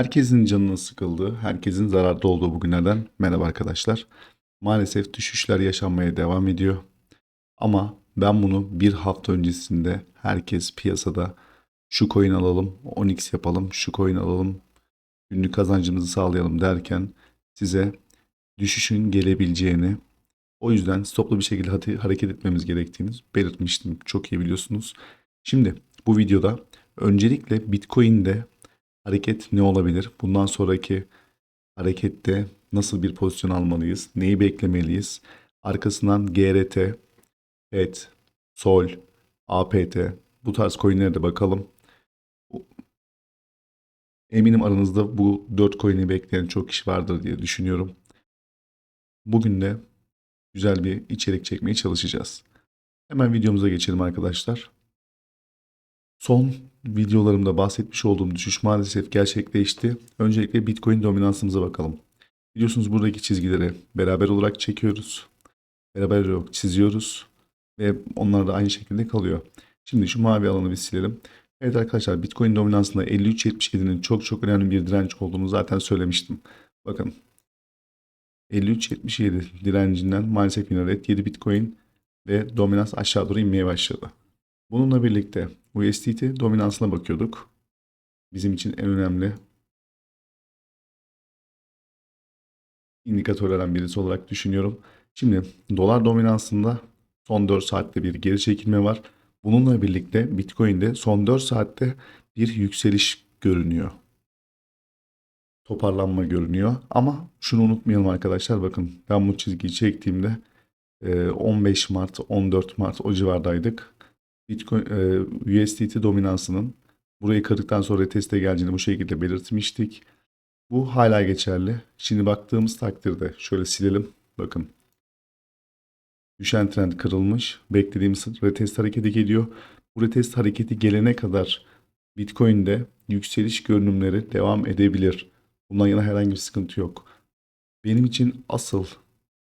Herkesin canının sıkıldığı, herkesin zararda olduğu bugünlerden merhaba arkadaşlar. Maalesef düşüşler yaşanmaya devam ediyor. Ama ben bunu bir hafta öncesinde herkes piyasada şu coin alalım, 10x yapalım, şu coin alalım, günlük kazancımızı sağlayalım derken size düşüşün gelebileceğini, o yüzden stoplu bir şekilde hareket etmemiz gerektiğini belirtmiştim. Çok iyi biliyorsunuz. Şimdi bu videoda öncelikle Bitcoin'de hareket ne olabilir? Bundan sonraki harekette nasıl bir pozisyon almalıyız? Neyi beklemeliyiz? Arkasından GRT, ET, SOL, APT bu tarz coinlere de bakalım. Eminim aranızda bu 4 coin'i bekleyen çok kişi vardır diye düşünüyorum. Bugün de güzel bir içerik çekmeye çalışacağız. Hemen videomuza geçelim arkadaşlar. Son videolarımda bahsetmiş olduğum düşüş maalesef gerçekleşti. Öncelikle Bitcoin dominansımıza bakalım. Biliyorsunuz buradaki çizgileri beraber olarak çekiyoruz. Beraber olarak çiziyoruz. Ve onlar da aynı şekilde kalıyor. Şimdi şu mavi alanı bir silelim. Evet arkadaşlar Bitcoin dominansında 53.77'nin çok çok önemli bir direnç olduğunu zaten söylemiştim. Bakın 53.77 direncinden maalesef yine red 7 Bitcoin ve dominans aşağı doğru inmeye başladı. Bununla birlikte USDT dominansına bakıyorduk. Bizim için en önemli indikatörlerden birisi olarak düşünüyorum. Şimdi dolar dominansında son 4 saatte bir geri çekilme var. Bununla birlikte Bitcoin'de son 4 saatte bir yükseliş görünüyor. Toparlanma görünüyor. Ama şunu unutmayalım arkadaşlar. Bakın ben bu çizgiyi çektiğimde e, 15 Mart, 14 Mart o civardaydık. Bitcoin e, USDT dominansının burayı kırdıktan sonra teste geleceğini bu şekilde belirtmiştik. Bu hala geçerli. Şimdi baktığımız takdirde şöyle silelim. Bakın. Düşen trend kırılmış. Beklediğimiz retest hareketi geliyor. Bu retest hareketi gelene kadar Bitcoin'de yükseliş görünümleri devam edebilir. Bundan yana herhangi bir sıkıntı yok. Benim için asıl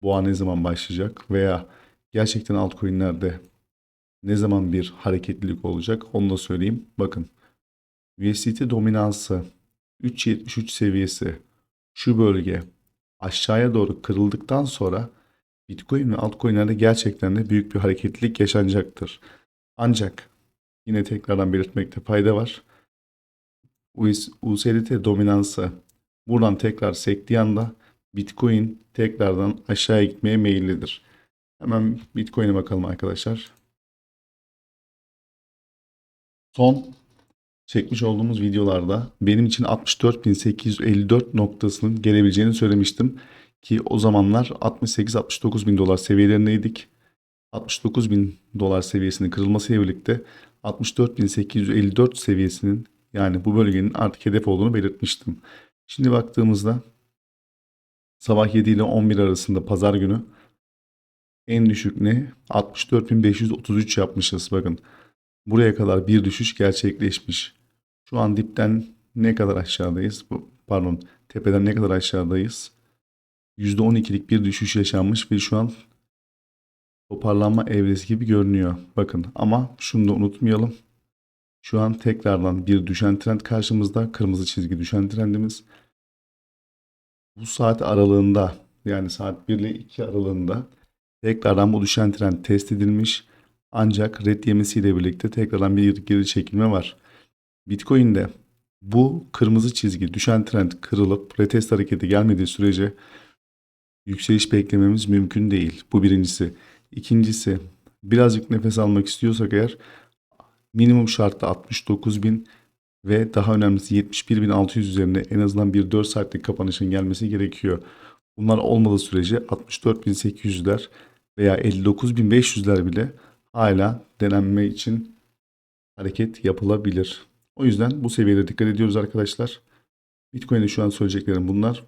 boğa ne zaman başlayacak veya gerçekten altcoin'lerde ne zaman bir hareketlilik olacak onu da söyleyeyim. Bakın USDT dominansı 3.73 seviyesi şu bölge aşağıya doğru kırıldıktan sonra Bitcoin ve altcoin'lerde gerçekten de büyük bir hareketlilik yaşanacaktır. Ancak yine tekrardan belirtmekte fayda var. US USDT dominansı buradan tekrar sektiği anda Bitcoin tekrardan aşağıya gitmeye meyillidir. Hemen Bitcoin'e bakalım arkadaşlar. Son çekmiş olduğumuz videolarda benim için 64.854 noktasının gelebileceğini söylemiştim. Ki o zamanlar 68-69 bin dolar seviyelerindeydik. 69 bin dolar seviyesinin kırılmasıyla birlikte 64.854 seviyesinin yani bu bölgenin artık hedef olduğunu belirtmiştim. Şimdi baktığımızda sabah 7 ile 11 arasında pazar günü en düşük ne? 64.533 yapmışız bakın. Buraya kadar bir düşüş gerçekleşmiş. Şu an dipten ne kadar aşağıdayız? Bu- Pardon, tepeden ne kadar aşağıdayız? %12'lik bir düşüş yaşanmış ve şu an toparlanma evresi gibi görünüyor. Bakın ama şunu da unutmayalım. Şu an tekrardan bir düşen trend karşımızda. Kırmızı çizgi düşen trendimiz. Bu saat aralığında yani saat 1 ile 2 aralığında tekrardan bu düşen trend test edilmiş. Ancak red yemesiyle birlikte tekrardan bir geri çekilme var. Bitcoin'de bu kırmızı çizgi düşen trend kırılıp retest hareketi gelmediği sürece yükseliş beklememiz mümkün değil. Bu birincisi. İkincisi birazcık nefes almak istiyorsak eğer minimum şartta 69.000 ve daha önemlisi 71.600 üzerinde en azından bir 4 saatlik kapanışın gelmesi gerekiyor. Bunlar olmadığı sürece 64.800'ler veya 59.500'ler bile hala denenme için hareket yapılabilir. O yüzden bu seviyede dikkat ediyoruz arkadaşlar. Bitcoin'de şu an söyleyeceklerim bunlar.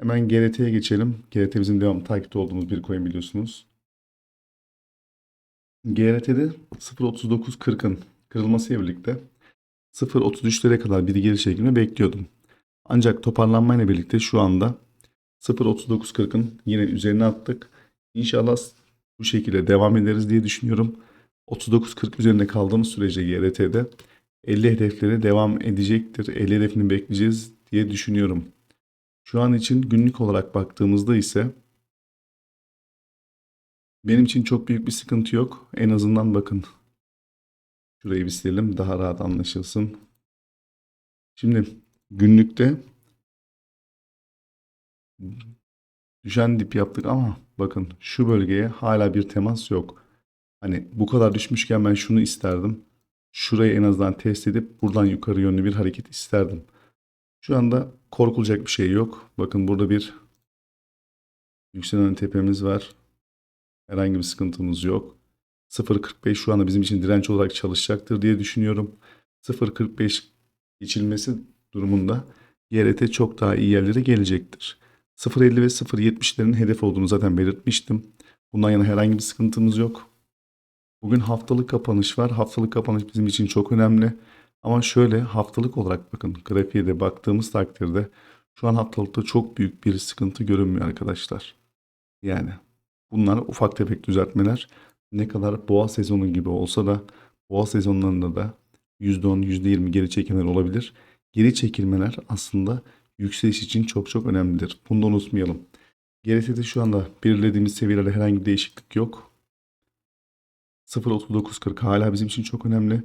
Hemen GRT'ye geçelim. GRT bizim devam takipte olduğumuz bir coin biliyorsunuz. GRT'de 0.39.40'ın kırılmasıyla birlikte 0.33'lere kadar bir geri çekilme bekliyordum. Ancak toparlanmayla birlikte şu anda 0.39.40'ın yine üzerine attık. İnşallah bu şekilde devam ederiz diye düşünüyorum. 39.40 üzerinde kaldığımız sürece GRT'de 50 hedefleri devam edecektir. 50 hedefini bekleyeceğiz diye düşünüyorum. Şu an için günlük olarak baktığımızda ise benim için çok büyük bir sıkıntı yok. En azından bakın. Şurayı bir silelim daha rahat anlaşılsın. Şimdi günlükte düşen dip yaptık ama bakın şu bölgeye hala bir temas yok. Hani bu kadar düşmüşken ben şunu isterdim. Şurayı en azından test edip buradan yukarı yönlü bir hareket isterdim. Şu anda korkulacak bir şey yok. Bakın burada bir yükselen tepemiz var. Herhangi bir sıkıntımız yok. 0.45 şu anda bizim için direnç olarak çalışacaktır diye düşünüyorum. 0.45 geçilmesi durumunda YRT çok daha iyi yerlere gelecektir. 0.50 ve 0.70'lerin hedef olduğunu zaten belirtmiştim. Bundan yana herhangi bir sıkıntımız yok. Bugün haftalık kapanış var. Haftalık kapanış bizim için çok önemli. Ama şöyle haftalık olarak bakın grafiğe de baktığımız takdirde şu an haftalıkta çok büyük bir sıkıntı görünmüyor arkadaşlar. Yani bunlar ufak tefek düzeltmeler. Ne kadar boğa sezonu gibi olsa da boğa sezonlarında da %10, %20 geri çekilmeler olabilir. Geri çekilmeler aslında yükseliş için çok çok önemlidir. Bunu da unutmayalım. GRT'de şu anda belirlediğimiz seviyelerde herhangi bir değişiklik yok. 0.39.40 hala bizim için çok önemli.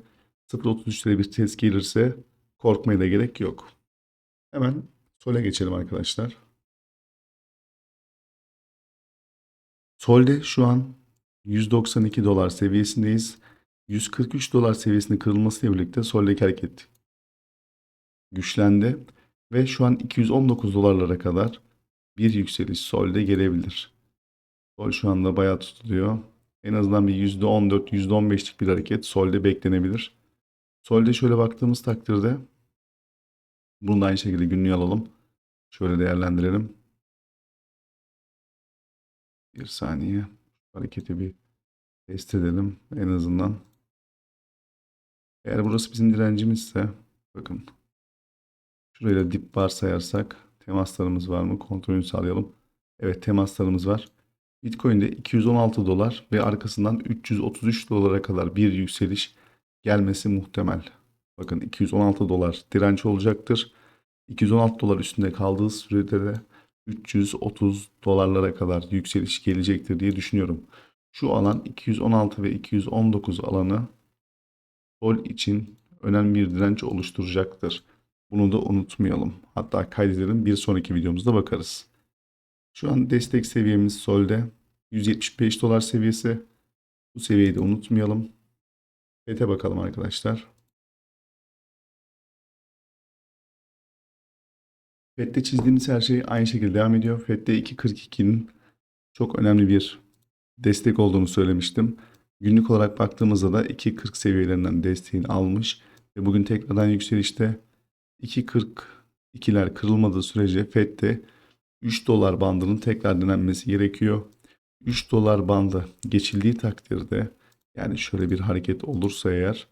0.33'lere bir test gelirse korkmaya da gerek yok. Hemen Sol'e geçelim arkadaşlar. Sol'de şu an 192 dolar seviyesindeyiz. 143 dolar seviyesinin kırılmasıyla birlikte Sol'deki hareket güçlendi ve şu an 219 dolarlara kadar bir yükseliş Sol'de gelebilir. Sol şu anda bayağı tutuluyor. En azından bir %14, %15'lik bir hareket Sol'de beklenebilir. Sol'de şöyle baktığımız takdirde bunu da aynı şekilde günlüğe alalım. Şöyle değerlendirelim. Bir saniye. Hareketi bir test edelim en azından. Eğer burası bizim direncimizse bakın şurayla dip varsayarsak temaslarımız var mı? Kontrolünü sağlayalım. Evet temaslarımız var. Bitcoin'de 216 dolar ve arkasından 333 dolara kadar bir yükseliş gelmesi muhtemel. Bakın 216 dolar direnç olacaktır. 216 dolar üstünde kaldığı sürede de 330 dolarlara kadar yükseliş gelecektir diye düşünüyorum. Şu alan 216 ve 219 alanı sol için önemli bir direnç oluşturacaktır. Bunu da unutmayalım. Hatta kaydedelim bir sonraki videomuzda bakarız. Şu an destek seviyemiz solde 175 dolar seviyesi. Bu seviyeyi de unutmayalım. FED'e bakalım arkadaşlar. FED'de çizdiğimiz her şey aynı şekilde devam ediyor. FED'de 2.42'nin çok önemli bir destek olduğunu söylemiştim. Günlük olarak baktığımızda da 2.40 seviyelerinden desteğini almış ve bugün tekrardan yükselişte 2.42'ler kırılmadığı sürece FED'de 3 dolar bandının tekrar denenmesi gerekiyor. 3 dolar bandı geçildiği takdirde yani şöyle bir hareket olursa eğer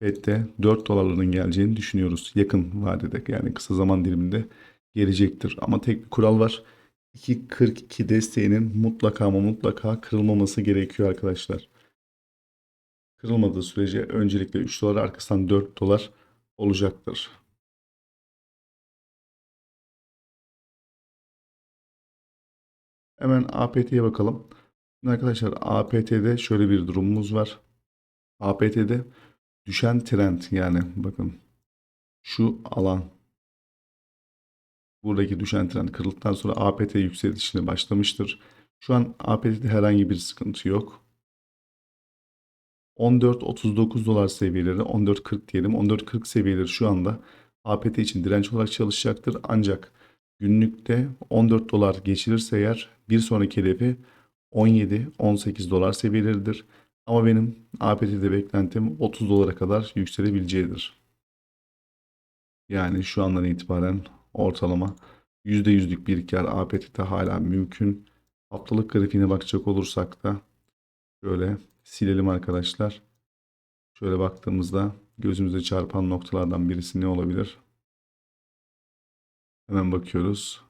FED'de 4 dolarların geleceğini düşünüyoruz. Yakın vadede yani kısa zaman diliminde gelecektir. Ama tek bir kural var. 2.42 desteğinin mutlaka ama mutlaka kırılmaması gerekiyor arkadaşlar. Kırılmadığı sürece öncelikle 3 dolar arkasından 4 dolar olacaktır. Hemen APT'ye bakalım. Arkadaşlar APT'de şöyle bir durumumuz var. APT'de düşen trend yani bakın şu alan buradaki düşen trend kırıldıktan sonra APT yükselişine başlamıştır. Şu an APT'de herhangi bir sıkıntı yok. 14.39 dolar seviyeleri 14.40 diyelim 14.40 seviyeleri şu anda APT için direnç olarak çalışacaktır. Ancak günlükte 14 dolar geçilirse eğer bir sonraki hedefi 17-18 dolar seviyeleridir. Ama benim APT'de beklentim 30 dolara kadar yükselebileceğidir. Yani şu andan itibaren ortalama %100'lük bir kar APT'de hala mümkün. Haftalık grafiğine bakacak olursak da şöyle silelim arkadaşlar. Şöyle baktığımızda gözümüze çarpan noktalardan birisi ne olabilir? Hemen bakıyoruz.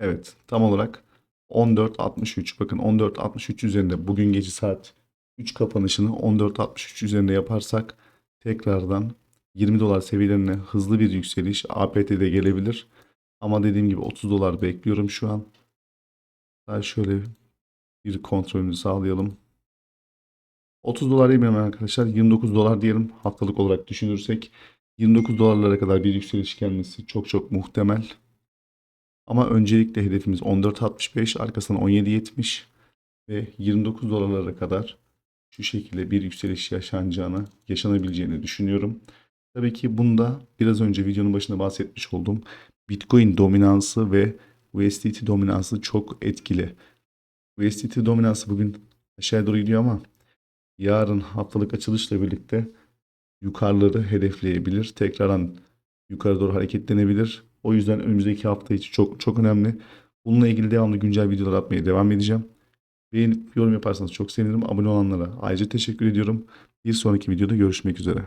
Evet tam olarak 14.63 bakın 14.63 üzerinde bugün gece saat 3 kapanışını 14.63 üzerinde yaparsak tekrardan 20 dolar seviyelerine hızlı bir yükseliş APT'de gelebilir. Ama dediğim gibi 30 dolar bekliyorum şu an. Daha şöyle bir kontrolünü sağlayalım. 30 dolar yemeyelim arkadaşlar. 29 dolar diyelim haftalık olarak düşünürsek. 29 dolarlara kadar bir yükseliş gelmesi çok çok muhtemel. Ama öncelikle hedefimiz 14.65, arkasından 17.70 ve 29 dolarlara kadar şu şekilde bir yükseliş yaşanacağını, yaşanabileceğini düşünüyorum. Tabii ki bunda biraz önce videonun başında bahsetmiş olduğum Bitcoin dominansı ve USDT dominansı çok etkili. USDT dominansı bugün aşağıya doğru gidiyor ama yarın haftalık açılışla birlikte yukarıları hedefleyebilir. Tekrardan yukarı doğru hareketlenebilir. O yüzden önümüzdeki hafta için çok çok önemli. Bununla ilgili devamlı güncel videolar atmaya devam edeceğim. Beğenip yorum yaparsanız çok sevinirim. Abone olanlara ayrıca teşekkür ediyorum. Bir sonraki videoda görüşmek üzere.